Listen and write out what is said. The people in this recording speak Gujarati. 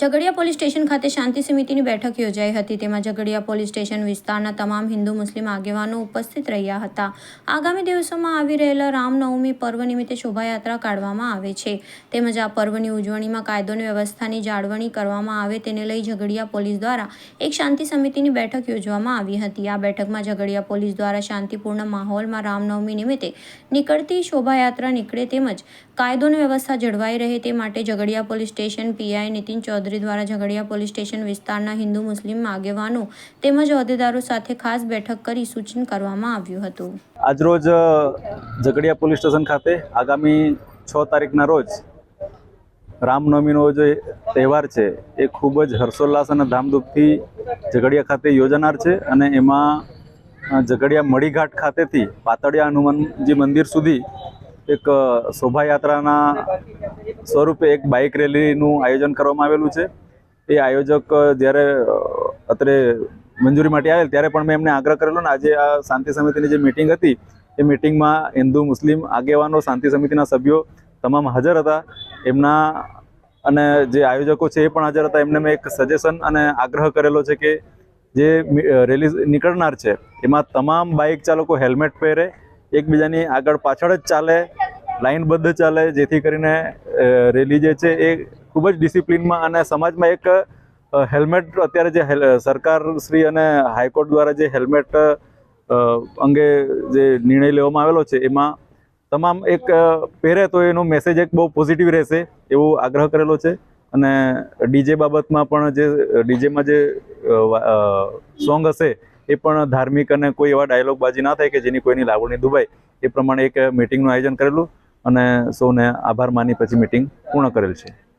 ઝઘડિયા પોલીસ સ્ટેશન ખાતે શાંતિ સમિતિની બેઠક યોજાઈ હતી. તેમાં ઝઘડિયા પોલીસ સ્ટેશન વિસ્તારના તમામ હિન્દુ મુસ્લિમ આગેવાનો ઉપસ્થિત રહ્યા હતા. આગામી દિવસોમાં આવી રહેલા રામનવમી પર્વ નિમિત્તે શોભાયાત્રા કાઢવામાં આવે છે. તેમજ આ પર્વની ઉજવણીમાં કાયદો અને વ્યવસ્થાની જાળવણી કરવામાં આવે તેને લઈ ઝઘડિયા પોલીસ દ્વારા એક શાંતિ સમિતિની બેઠક યોજવામાં આવી હતી. આ બેઠકમાં ઝઘડિયા પોલીસ દ્વારા શાંતિપૂર્ણ માહોલમાં રામનવમી નિમિત્તે નીકળતી શોભાયાત્રા નીકળે તેમજ કાયદો અને વ્યવસ્થા જળવાઈ રહે તે માટે Jhagadia police station PI Nitin Chaudhary દ્વારા ઝઘડિયા પોલીસ સ્ટેશન વિસ્તારના હિન્દુ મુસ્લિમ આગેવાનો તેમજ હોદ્દેદારો સાથે ખાસ બેઠક કરી સૂચન કરવામાં આવ્યું હતું. આજરોજ ઝઘડિયા પોલીસ સ્ટેશન ખાતે આગામી છ તારીખના રોજ રામનવમીનો જે તહેવાર છે, એ ખૂબ જ હર્ષોલ્લાસ અને ધામધૂમથી ઝઘડિયા ખાતે યોજાનાર છે અને એમાં ઝઘડિયા મળીઘાટ ખાતેથી પાતળિયા હનુમાનજી મંદિર સુધી એક શોભાયાત્રાના સ્વરૂપે એક બાઇક રેલીનું આયોજન કરવામાં આવેલું છે. એ આયોજક જ્યારે અત્રે મંજૂરી માટે આવેલ ત્યારે પણ મેં એમને આગ્રહ કરેલો ને આજે આ શાંતિ સમિતિની જે મિટિંગ હતી, એ મિટિંગમાં હિન્દુ, મુસ્લિમ આગેવાનો, શાંતિ સમિતિના સભ્યો તમામ હાજર હતા. એમના અને જે આયોજકો છે એ પણ હાજર હતા. એમને મેં એક સજેશન અને આગ્રહ કરેલો છે કે જે રેલી નીકળનાર છે, એમાં તમામ બાઇક ચાલકો હેલ્મેટ પહેરે, એકબીજાની આગળ પાછળ જ ચાલે લાઇનબદ્ધ ચાલે, જેથી કરીને રેલી જે છે એ ખૂબ જ ડિસિપ્લિનમાં અને સમાજમાં એક હેલ્મેટ અત્યારે જે હેલ- સરકાર શ્રી અને હાઈકોર્ટ દ્વારા જે હેલ્મેટ અંગે જે નિર્ણય લેવામાં આવેલો છે, એમાં તમામ એક પહેરે તો એનો મેસેજ એક બહુ પોઝિટિવ રહેશે એવો આગ્રહ કરેલો છે. અને ડીજે બાબતમાં પણ જે ડીજેમાં જે સોંગ હશે એ પણ ધાર્મિક અને કોઈ એવા ડાયલોગ બાજી ના થાય કે જેની કોઈની લાગણી દુભાય. એ પ્રમાણે એક મિટિંગનું આયોજન કરેલું. અને સૌને આભાર માની પછી મિટિંગ પૂર્ણ કરેલ છે.